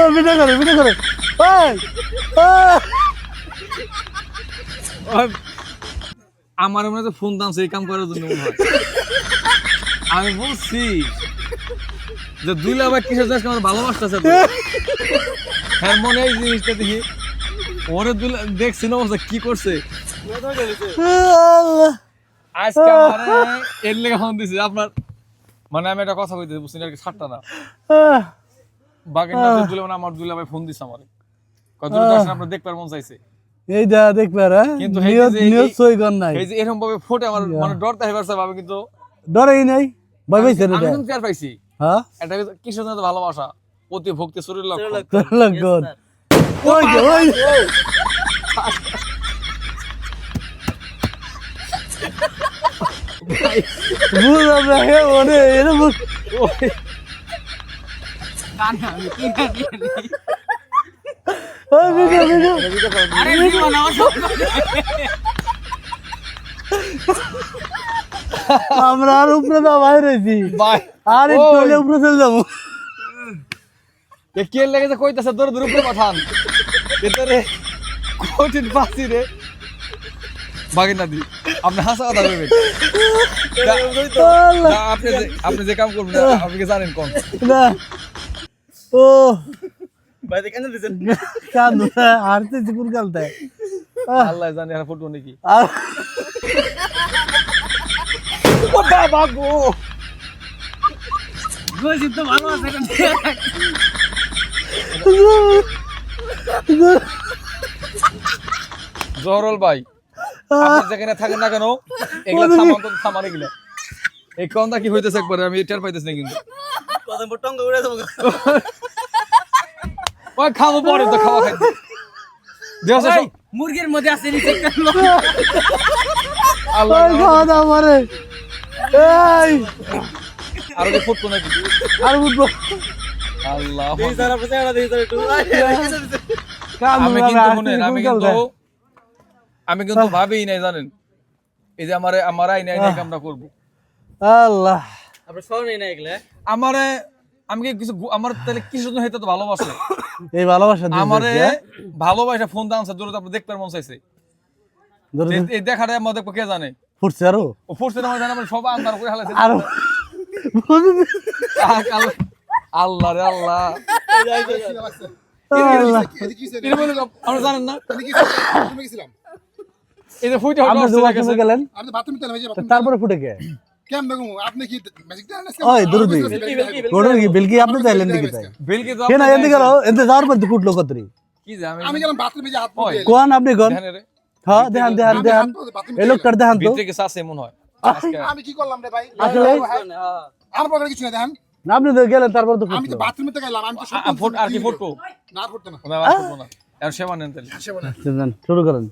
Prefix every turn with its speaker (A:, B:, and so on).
A: ও
B: video করে video করে।
A: আমার মনে হচ্ছে ফোন দাম সেই কাম করার জন্য মনে হয়। আমি বলছি যে দুই লাখ কিসের দেশ আমার ভালোবাসতেছে হ্যাঁ মনে হয় এই জিনিসটা দেখি। ওরে দেখছি না অবস্থা কি করছে? আজকে আমারে এর লেগে ফোন দিছে আপনার মানে আমি একটা কথা কইতে না আর কি ছাড়টা না। বাগের নাতে দুলে মানে আমার দুলে ভাই ফোন দিছে আমারে। কত দূর আপনার দেখবার মন চাইছে।
B: এই যা দেখবে আর
A: কিন্তু এই
B: নিয়ত
A: যে
B: নিয়ত সই কর নাই।
A: এই যে এরকম ভাবে ফোটে আমার মানে ডর তাই পারছে ভাবে কিন্তু
B: ডরেই নাই ভয় পাইছে রে
A: আমি কিন্তু পাইছি।
B: হ্যাঁ?
A: এটা কিসের জন্য ভালোবাসা? অতি ভক্তি শরীর লক্ষ্য।
B: তোর লগন ওই যে, ওই যে। বুঝলাম না হে ওরে এরকম ওই ভিডিও ভিডিও আমরা আর উপরে রয়েছি আর একটু হলে উপরে চলে যাব
A: কে লেগেছে কইতাছে দূর দূর উপরে পাঠান এতরে কঠিন ফাঁসি রে বাগিন নাদি আপনি হাসা কথা ভেবেন
B: আল্লাহ,
A: না, আপনি যে আপনি যে কাম করবেন আপনি কি জানেন কোন
B: না ও কান্দু না হারতেছি কোন কালটায়
A: আল্লাহ জানে আর ফুটবো নাকি
B: আর
A: ও বাবা গো জহরল ভাই আপনি যেখানে থাকেন না কেন এগুলা থামান তো থামান এগুলা। এই কোনটা কি হইতেছে একবারে? আমি টের পাইতেছি না কিন্তু। ওই খাব পরে তো খাওয়া খাই
C: মুরগির মধ্যে আছে।
A: আল্লাহ
B: খাওয়া দাওয়া এই
A: আর কি ফুটবো নাকি?
B: আর উঠবো
A: আল্লাহ আমি কিন্তু
B: হারতেছি
A: শুনেন আমি কিন্তু আমি কিন্তু ভাবিই নাই জানেন? এই যে আমারে আমার আইন আইন কামটা করব।
B: আল্লাহ।
C: আপনার স্মরণই না এগুলা
A: আমারে আমি কি কিছু আমার তাহলে কিছু জন হইতে তো ভালোবাসে?
B: এই ভালোবাসা দিয়ে
A: আমারে
B: হ্যাঁ?
A: ভালোবাসা ফোন দাম দূরে আপনি দেখতে মন চাইছে। এই- দেখাটা আমার দেখব কে জানে?
B: ফুটছে আরও?
A: ও ফুটছে না জানে মানে সব আন্দার করে হালাইছে। আরও। আল্লাহ- আল্লাহ। রে আল্লাহ জানেন না
B: দুবার সময় গেলেন? তারপরে ফুটে
D: আপনি
B: কেন হ্যাঁ দেখান দেখান দেখান
D: হাত ধুয়ে bathroom
B: এই লোকটার দেখান তো।
A: ভিতরে কিছু আছে
D: আমি কি করলাম রে ভাই?
B: আসলে?
D: আমার পরে কিছু না দেখেন
B: না, আপনি তো গেলেন তারপর তো
D: আমি তো বাথরুমে তো গেলাম আমি তো
A: সব আর কি ফুটবো
D: না ফটো না।
A: আর ফুটবো না। আর সেবা নেন তাহলে।
D: সে বলে
B: শুরু করেন।